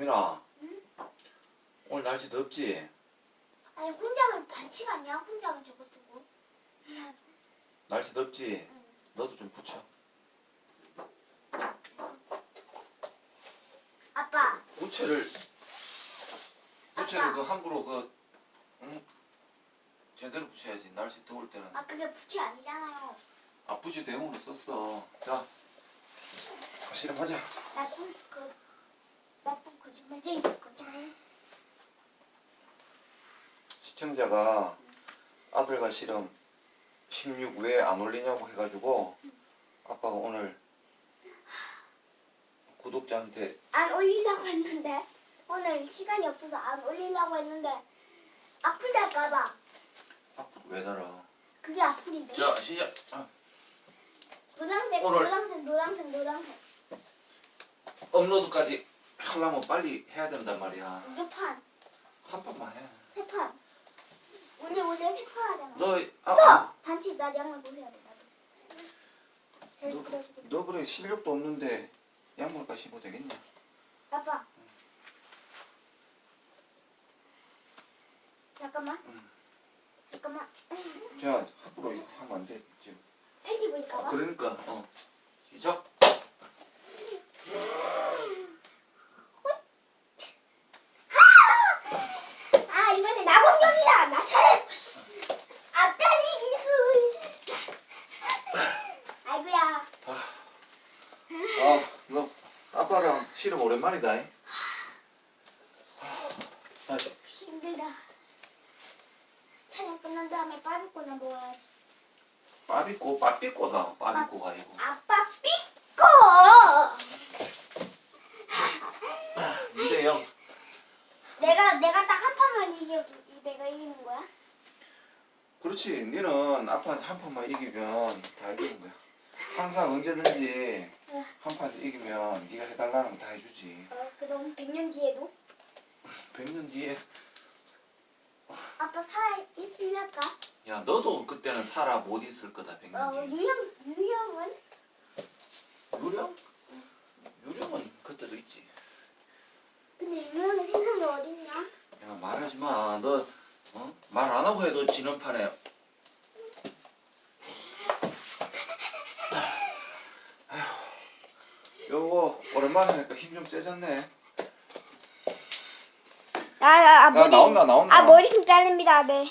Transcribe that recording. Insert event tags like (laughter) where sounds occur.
유민아 오늘 날씨 덥지? 아니 혼자면 반칙 아니야? 혼자면 저거 쓰고. 날씨 덥지? 응. 너도 좀 붙여 아빠, 부채를 부채를 아빠. 그 함부로 그 응? 제대로 붙여야지 날씨 더울 때는 아 그게 부치 아니잖아요. 아 부채 대용으로 썼어 자 실험하자 나쁜 그 나쁜 거짓말쟁이 거짓말. 시청자가 아들과 실험 16 왜 안 올리냐고 해가지고 아빠가 오늘 구독자한테 안 올리려고 했는데 오늘 시간이 없어서 안 올리려고 했는데 아플달까봐. 앞으로 왜 달아? 그게 아플인데. 자 시작. 아, 노란색 오늘- 노란색 노란색 노란색. 업로드까지 하려면 빨리 해야 된단 말이야 이게 판, 한 판만 해 세 판. 오늘 오늘 세 판 하잖아. 너, 아, 써! 아, 반칙 나 양말 뭐 해야 돼 나도. 잘 너, 그려주고. 너 그래 실력도 없는데 양말까 신고 되겠냐? 아빠. 잠깐만. 응. 잠깐만. 자, 함부로 이거 하면 안 돼. 지금. 팬티 보일까 아, 봐. 그러니까, 어. 시작. 아 이번에 나 공격이다. 나 차례. 앞다리 기술. 아이고야. 아, 너 실험 오랜만이다. 잉? 아, 힘들다. 촬영 끝난 다음에 빠비꼬나 먹어야지. 빠비꼬, 빠삐꼬다. 빠비꼬가 아니고. 아빠 삐꼬. (laughs) 이대 영. 내가 내가 딱 한 판만 이겨 내가 이기는 거야? 그렇지. 니는 아빠한테 한 판만 이기면 다 이기는 거야. 항상 언제든지 한판 이기면 네가 해달라는 거 다 해주지. 어 그럼 100년 뒤에도 100년 뒤에 아빠 살아 있으니까. 야 너도 그때는 살아 못 있을 거다 어 100년 뒤에 유령 유령은 유령? 유령은 그때도 있지 근데 유령은 생각이 어딨냐? 야 말하지 마너 어? 말안 하고 해도 지는 판에 요거 오랜만에 하니까 힘 좀 세졌네 아, 아, 야 나온다 나온다 아 머리 좀 잘립니다. 네.